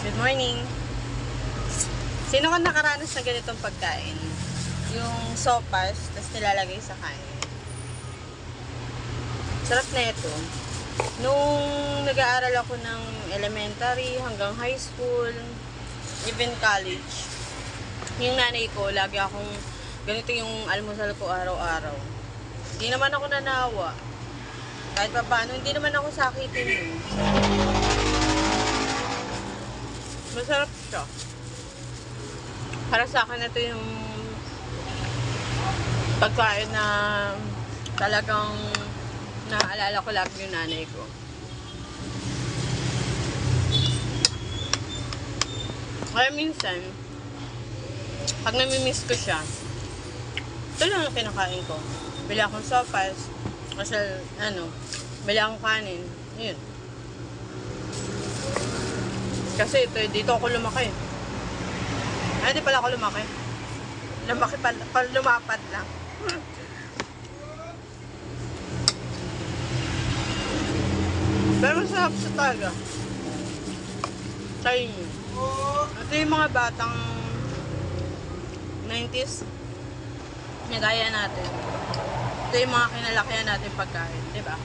Good morning. Sino ka nakaranas ng ganitong pagkain? Yung sopas, tapos nilalagay sa kanin. Sarap na ito. Nung nag-aaral ako ng elementary hanggang high school, even college, yung nanay ko, lagi akong ganito yung almusal ko araw-araw. Hindi naman ako nanawa. Kahit pa paano, hindi naman ako sakitin yun. Masarap siya. Para sa akin, ito yung pagkain na talagang naaalala ko lagi yung nanay ko. Kaya minsan, pag namimiss ko siya, ito lang ang kinakain ko. Bili akong sopas, kasi ano, bili akong kanin, yun. Kasi ito, dito ako lumaki. Ay, di pala ako lumaki. Lumaki pala, pala lumapad lang. Pero masarap siya talaga. Nyo. Ito yung mga batang 90s na natin. Ito yung mga kinalakihan natin pagkain, di ba?